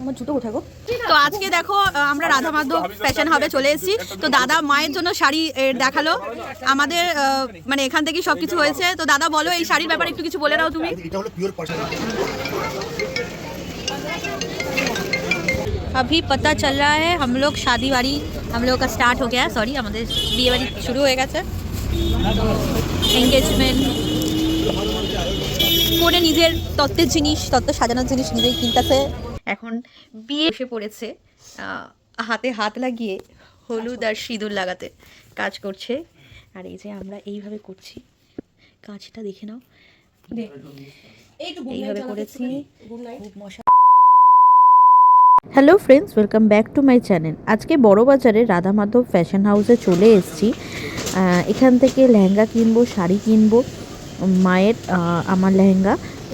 আমার জুতো কোথায় গো তো আজকে দেখো আহ, আমরা রাধা মাধব ফ্যাশন হাবে চলে এসেছি তো দাদা মায়ের জন্য শাড়ি এ, দেখালো আমাদের আহ, মানে এখান থেকে সবকিছু হয়েছে তো দাদা বলো এই শাড়ির ব্যাপারে একটু কিছু বলে দাও তুমি এটা হলো পিওর পার্সেন্ট अभी पता चल रहा है हम लोग शादी वाड़ी हम लोग का स्टार्ट हो गया है सॉरी আমাদের বিয়ে বাড়ি শুরু হয়ে গেছে তো এঙ্গেজমেন্ট করে নিজের তত্ত্বের জিনিস তত্ত্ব সাজানোর জিনিস নিজেই কিনতেছে এখন বিয়ে এসে পড়েছে হাতে হাত লাগিয়ে হলুদ আর সিঁদুর লাগাতে কাজ করছে। আর এই যে আমরা এইভাবে করছি কাজটা দেখে নাও। এইভাবে করেছি। খুব মশা। Hello friends welcome back to my channel আজকে বড় বাজারে রাধা মাধব ফ্যাশন হাউসে চলে এসেছি। এখান থেকে লেহেঙ্গা কিনবো শাড়ি কিনবো। মায়ের আমার লেহেঙ্গা।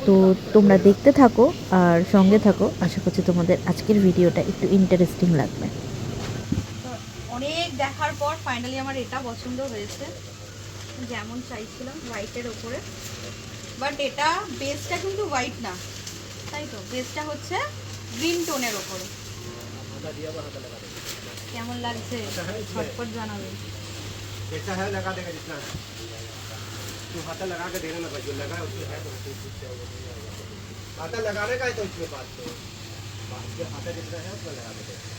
তো তোমরা দেখতে থাকো আর সঙ্গে থাকো। আশা করছি তোমাদের আজকের ভিডিওটা একটু ইন্টারেস্টিং লাগবে। অনেক দেখার পর ফাইনালি আমার এটা পছন্দ হয়েছে। যেমন চাইছিলাম হোয়াইটের ওপরে বাট এটা বেসটা কিন্তু হোয়াইট না। তাই তো? বেসটা হচ্ছে গ্রিন টোনের ওপরে কেমন লাগছে? ঝটপট জানাবে। এটা হ্যাঁ দেখা तू हाथा लगा के देना ना जो लगा है उसमें है तो हाथा लगाने का है तो इसमें बात तो हाथा जितना है उसमें लगा देगा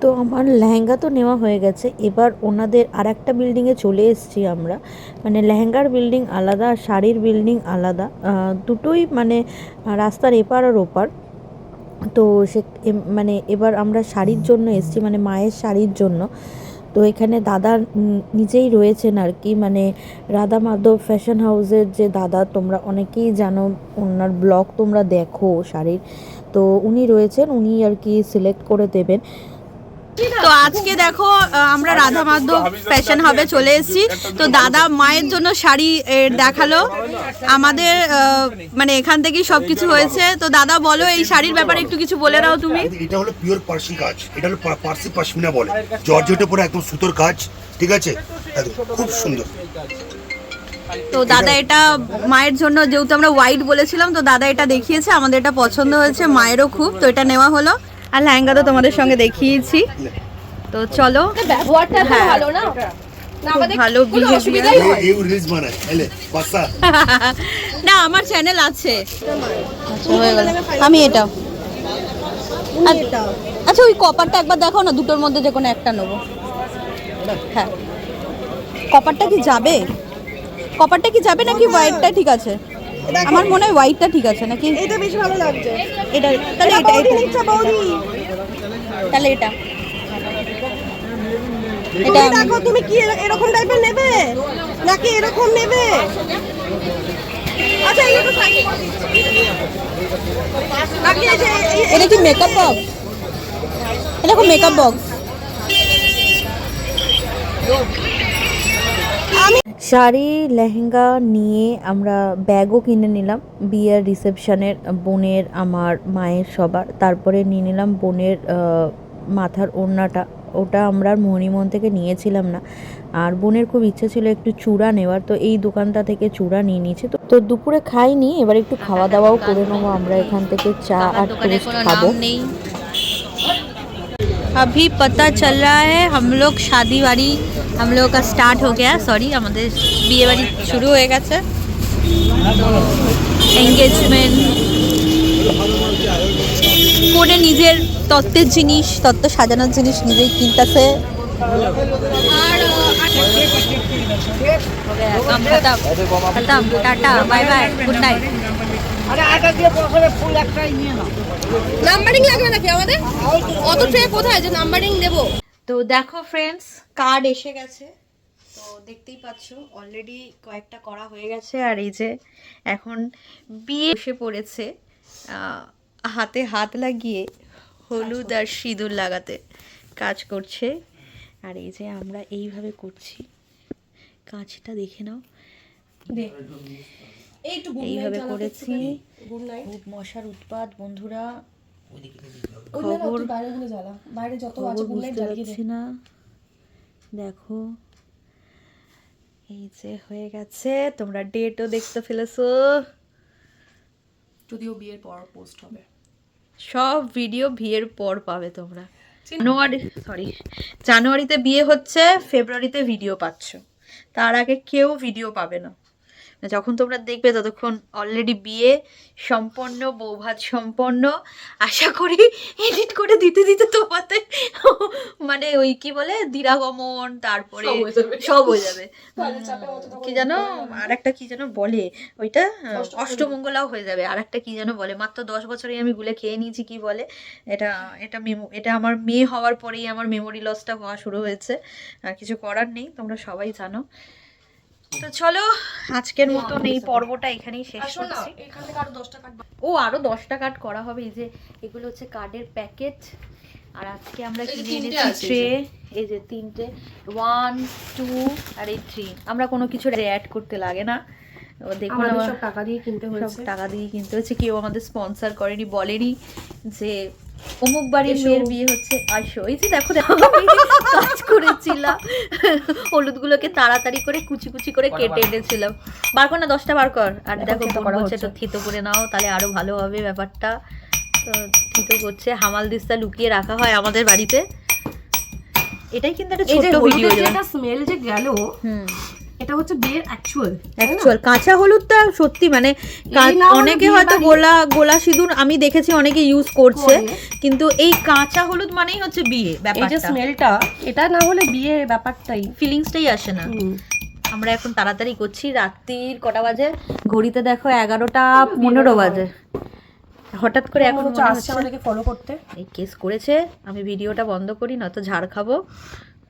তো আমার লেহেঙ্গা তো নেওয়া হয়ে গেছে। এবার ওনাদের আর একটা বিল্ডিংয়ে চলে এসেছি আমরা। মানে লেহেঙ্গার বিল্ডিং আলাদা আর শাড়ির বিল্ডিং আলাদা। দুটোই মানে রাস্তার এপার আর ওপার। তো সে মানে এবার আমরা শাড়ির জন্য এসেছি মানে মায়ের শাড়ির জন্য। তো এখানে দাদা নিজেই রয়েছেন আর কি। মানে রাধা মাধব ফ্যাশন হাউসের যে দাদা, তোমরা অনেকেই জানো, ওনার ব্লগ তোমরা দেখো শাড়ির। তো উনি রয়েছেন, উনি আর কি সিলেক্ট করে দেবেন। তো আজকে দেখো আমরা রাধা মাধব ফ্যাশন হবে চলে এসেছি। তো দাদা মায়ের জন্য শাড়ি দেখাল। আমাদের মানে এখান থেকেই সবকিছু হয়েছে। তো দাদা বলো এই শাড়ির ব্যাপারে একটু কিছু বলে দাও তুমি। এটা হলো পিওর পার্সি কাজ এটা হলো পার্সি পশমিনা বলে। জর্জেটের উপরে একদম সুতোর কাজ ঠিক আছে? খুব সুন্দর। তো দাদা এটা মায়ের জন্য যেহেতু আমরা হোয়াইট বলেছিলাম তো দাদা এটা দেখিয়েছে আমাদের এটা পছন্দ হয়েছে মায়েরও খুব তো এটা নেওয়া হলো। আর লেহেঙ্গা তো তোমাদের সঙ্গে দেখিয়েছি। তো চলো। ব্যবহারটা হ্যাঁ। ভালো না। না ভালো হয় না। আমার চ্যানেল আছে। আচ্ছা আমি এটা। আচ্ছা- আচ্ছা ওই কপারটা একবার দেখো না দুটোর মধ্যে যে কোনো একটা নেব। হ্যাঁ। কপারটা কি যাবে? কপারটা কি যাবে নাকি হোয়াইটটা ঠিক আছে? আমার মনে হয় হোয়াইটটা ঠিক আছে নাকি? এটা বেশি ভালো লাগছে। এটা তাহলে এটা এটা তাহলে এটা। এটা দেখো তুমি কি এরকম টাইপের নেবে? নাকি এরকম নেবে? আচ্ছা এই একটু সাইড নাকি এটা কি মেকআপ বক্স এটা খুব মেকআপ বক্স শাড়ি লেহেঙ্গা নিয়ে আমরা ব্যাগও কিনে নিলাম বিয়ের রিসেপশনের বোনের আমার মায়ের সবার তারপরে নিয়ে নিলাম বোনের আহ, মাথার ওড়নাটা ওটা আমরা আর মোহনীমন থেকে নিয়েছিলাম না আর বোনের খুব ইচ্ছে ছিল একটু চূড়া নেওয়ার তো এই দোকানটা থেকে চূড়া নিয়ে নিয়েছি তো তো দুপুরে খাইনি এবার একটু খাওয়া দাওয়াও করে নেবো আমরা এখান থেকে চা আর दुकाने টোস্ট को খাবো नाम नहीं अभी पता चल रहा है हम लोग शादी वाड़ी हम लोग का स्टार्ट हो गया सॉरी আমাদের বিয়ে বাড়ি শুরু হয়ে গেছে তো এঙ্গেজমেন্ট করে নিজের তত্ত্বের জিনিস তত্ত্ব সাজানোর জিনিস নিজেই কিনতেছে काम खत्म खत्म tata bye bye good night numbering লাগবে নাকি আমাদের অত ট্রে কোথায় যে নাম্বারিং দেবো তো দেখো ফ্রেন্ডস কার্ড এসে গেছে। তো দেখতেই পাচ্ছ অলরেডি কয়েকটা করা হয়ে গেছে। আর এই যে এখন বিয়ে এসে পড়েছে হাতে হাত লাগিয়ে হলুদ আর সিঁদুর লাগাতে কাজ করছে। আর এই যে আমরা এইভাবে করছি। কাজটা দেখে নাও। এইভাবে করেছি। খুব মশার উৎপাত বন্ধুরা। খবর বাইরে গুলো জ্বালা। বাইরে যত আছে খবর গুড নাইট বুঝতে পারছি না। দেখো এই যে হয়ে গেছে তোমরা ডেটও দেখতে ফেলেছো। যদিও বিয়ের পর পোস্ট হবে। সব ভিডিও বিয়ের পর পাবে তোমরা। জানুয়ারি সরি জানুয়ারিতে বিয়ে হচ্ছে ফেব্রুয়ারিতে ভিডিও পাচ্ছ। তার আগে কেউ ভিডিও পাবে না। যখন তোমরা দেখবে ততক্ষণ অলরেডি বিয়ে সম্পন্ন বৌভাত সম্পন্ন। আশা করি এডিট করে দিতে দিতে তোমাদের মানে ওই কি বলে দিরাগমন তারপরে সব হয়ে যাবে। কি করে জানো করতে হবে না। আর একটা কি যেন বলে ওইটা অষ্টমঙ্গলাও হয়ে যাবে। আর একটা কি যেন বলে মাত্র দশ বছরেই আমি গুলে খেয়ে নিয়েছি কি বলে? এটা এটা মেমো এটা আমার মেয়ে হওয়ার পরেই আমার মেমোরি লসটা হওয়া শুরু হয়েছে। কিছু করার নেই তোমরা সবাই জানো। তো চলো আজকের মতন এই পর্বটা এখানেই শেষ করছি। ও আরও দশটা কার্ড করা হবে এই যে এগুলো হচ্ছে কার্ডের প্যাকেট আর আজকে আমরা এই যে কিনে এনেছি? ট্রে এই যে। তিনটে। ওয়ান টু আর এই থ্রি আমরা কোনো কিছু অ্যাড করতে লাগে না। ও দেখুন টাকা দিয়ে কিনতে হয়েছে। টাকা দিয়ে কিনতে হচ্ছে কেউ আমাদের স্পন্সর করেনি বলেনি যে অমুক বাড়ির মেয়ের বিয়ে হচ্ছে আসো এই যে দেখো দেখো কাজ করেছিলাম। হলুদগুলোকে তাড়াতাড়ি করে কুচি কুচি করে কেটে এনেছিলাম। বার কর না দশটা বার কর। আর দেখো হচ্ছে। তো থিতো করে নাও তাহলে আরও ভালো হবে ব্যাপারটা। থিতো করছে হামাল দিস্তা লুকিয়ে রাখা হয় আমাদের বাড়িতে। এটাই কিন্তু একটা ছোট্ট ভিডিও যেটা স্মেল যে গেল হুম। এটা হচ্ছে বিয়ের অ্যাকচুয়াল অ্যাকচুয়াল কাঁচা হলুদটা সত্যি মানে অনেকে হয়তো গোলা গোলা সিঁদুর আমি দেখেছি অনেকে ইউজ করছে কিন্তু এই কাঁচা হলুদ মানেই হচ্ছে বিয়ে এই যে ব্যাপারটা। স্মেলটা এটা না হলে বিয়ে ব্যাপারটাই। ফিলিংসটাই আসে না। আমরা এখন তাড়াতাড়ি করছি রাত্রির কটা বাজে? ঘড়িতে দেখো এগারোটা পনেরো বাজে। হঠাৎ করে এখন আসছে আমাদেরকে ফলো করতে। এই কেস করেছে আমি ভিডিওটা বন্ধ করি নয়তো ঝাড় খাব।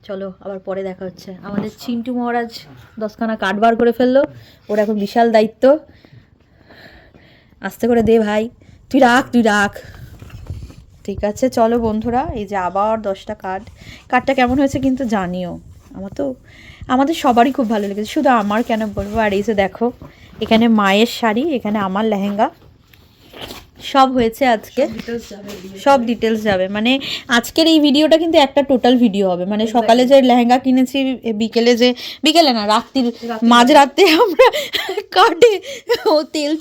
চলো, আবার পরে দেখা হচ্ছে। আমাদের চিন্টু মহারাজ দশখানা কাঠ বার করে ফেলল। ওর এখন বিশাল দায়িত্ব। আস্তে করে দে ভাই। তুই রাখ তুই রাখ। ঠিক আছে, চলো বন্ধুরা, এই যে আবার দশটা কার্ড কার্ডটা কেমন হয়েছে কিন্তু জানিও। আমার তো, আমাদের সবারই খুব ভালো লেগেছে। শুধু আমার কেন বলব? আর এই যে দেখো, এখানে মায়ের শাড়ি, এখানে আমার লেহেঙ্গা। সব হয়েছে আজকে। সব ডিটেলস যাবে মানে আজকের এই ভিডিওটা কিন্তু একটা টোটাল ভিডিও হবে। মানে সকালে যে লেহেঙ্গা কিনেছি বিকেলে যে বিকেলে না রাত্রির মাঝরাতে আমরা কাটে ও তেল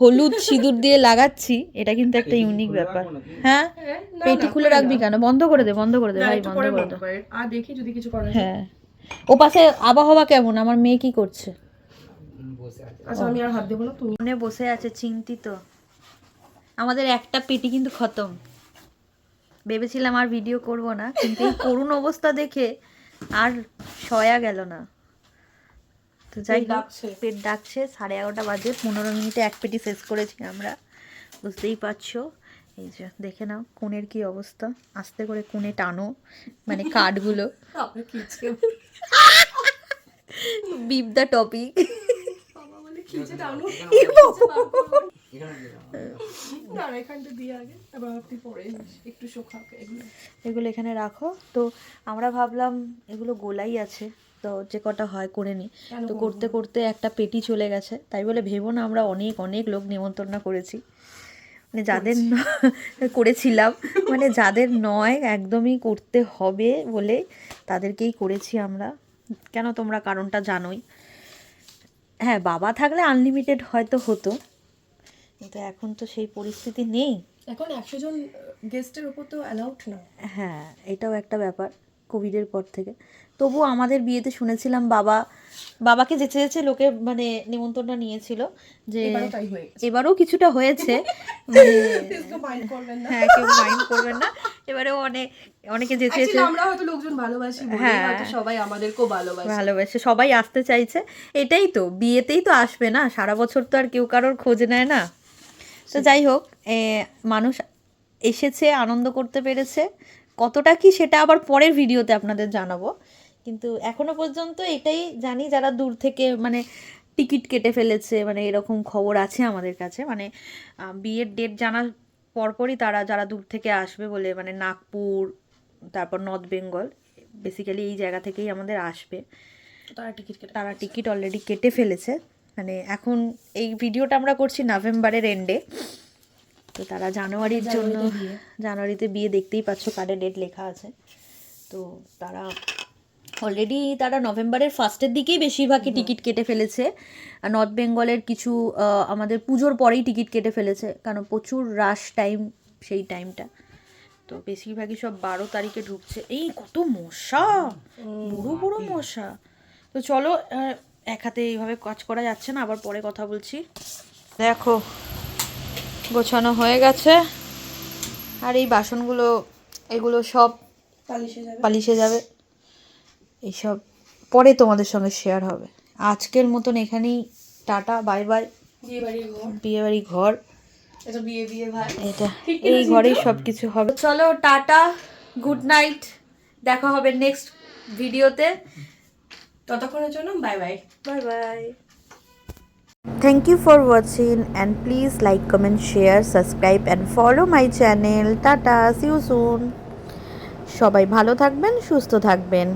হলুদ সিঁদুর দিয়ে লাগাচ্ছি। এটা কিন্তু একটা ইউনিক ব্যাপার। হ্যাঁ? পেটি খুলে রাখবি কেন? বন্ধ করে দে বন্ধ করে দে ভাই বন্ধ করে দে। আর দেখি যদি কিছু করা হ্যাঁ। ও পাশে আবহাওয়া কেমন? আমার মেয়ে কি করছে? আচ্ছা আমি আর হাত দেবো না তুমি বসে আছে চিন্তিত। আমাদের একটা পেটি কিন্তু খতম। ভেবেছিলাম আর ভিডিও করব না কিন্তু এই করুণ অবস্থা দেখে আর সয়া গেল না। তো যাই পেট হোক ডাকছে। পেট ডাকছে সাড়ে এগারোটা বাজে পনেরো মিনিটে এক পেটি শেষ করেছি আমরা। বুঝতেই পারছ? এই যে দেখে নাও কোণের কি অবস্থা। আস্তে করে কোণে টানো মানে কাঠগুলো। Beep the topic. বাবা বলে কিচে টানো না এখানটা দিয়ে আগে। এবার আপনি পরে একটু শোকাক এগুলো। এগুলো এখানে রাখো। তো আমরা ভাবলাম এগুলো গোলাই আছে। তো যে কটা হয় করে নিই তো করতে করতে একটা পেটি চলে গেছে। তাই বলে ভেবো না আমরা অনেক অনেক লোক নিমন্ত্রণ করেছি। মানে যাদের ন- করেছিলাম। মানে যাদের নয় একদমই করতে হবে বলে তাদেরকেই করেছি আমরা। কেন তোমরা কারণটা জানোই। হ্যাঁ বাবা থাকলে আনলিমিটেড হয়তো হতো। কিন্তু এখন তো সেই পরিস্থিতি নেই। এখন একশো জন গেস্টের উপর তো অ্যালাউড না। হ্যাঁ এটাও একটা ব্যাপার। কোভিডের পর থেকে। তবু আমাদের বিয়েতে শুনেছিলাম বাবা বাবাকে যেচে যেচে লোকে মানে নিমন্ত্রণটা নিয়েছিল যে এবারও কিছুটা হয়েছে। মানে হ্যাঁ কেউ মাইন্ড করবেন না। এবারেও অনেক অনেকে যেচে যেচে আমরা হয়তো লোকজন ভালোবাসি হ্যাঁ। সবাই আমাদেরকেও ভালোবাসে। ভালোবাসে সবাই আসতে চাইছে। এটাই তো বিয়েতেই তো আসবে না। সারা বছর তো আর কেউ কারোর খোঁজ নেয় না। তো যাই হোক মানুষ এসেছে আনন্দ করতে পেরেছে। কতটা কি সেটা আবার পরের ভিডিওতে আপনাদের জানাব। কিন্তু এখনও পর্যন্ত এটাই জানি যারা দূর থেকে মানে টিকিট কেটে ফেলেছে মানে এরকম খবর আছে আমাদের কাছে। মানে বিয়ের ডেট জানার পরপরই তারা যারা দূর থেকে আসবে বলে মানে নাগপুর তারপর নর্থ বেঙ্গল বেসিক্যালি এই জায়গা থেকেই আমাদের আসবে। তারা টিকিট কেটে তারা টিকিট অলরেডি কেটে ফেলেছে। মানে এখন এই ভিডিওটা আমরা করছি নভেম্বরের এন্ডে তো তারা জানুয়ারির জন্য জানুয়ারিতে বিয়ে। দেখতেই পাচ্ছ কার্ডে ডেট লেখা আছে। তো তারা অলরেডি তারা নভেম্বরের ফার্স্টের দিকেই বেশিরভাগই টিকিট কেটে ফেলেছে। আর নর্থ বেঙ্গলের কিছু আমাদের পুজোর পরেই টিকিট কেটে ফেলেছে কারণ প্রচুর রাশ টাইম সেই টাইমটা তো বেশিরভাগই সব বারো তারিখে ঢুকছে। এই কত মশা! বড় বড় মশা। তো চলো এক হাতে এইভাবে কাজ করা যাচ্ছে না আবার পরে কথা বলছি। দেখো গোছানো হয়ে গেছে। আর এই বাসনগুলো এগুলো সব পালিশে যাবে। এইসব পরে তোমাদের সঙ্গে শেয়ার হবে। আজকের মতন এখানেই। টাটা বাই বাই বিয়ে বাড়ি ঘর। এটা বিয়ে বিয়ে ভাই। এটা এই ঘরেই সব কিছু হবে। চলো টাটা গুড নাইট দেখা হবে নেক্সট ভিডিওতে ততক্ষণের জন্য bye bye bye bye Thank you for watching and please like, comment, share, subscribe and follow my channel. Tata, see you soon. সবাই ভালো থাকবেন সুস্থ থাকবেন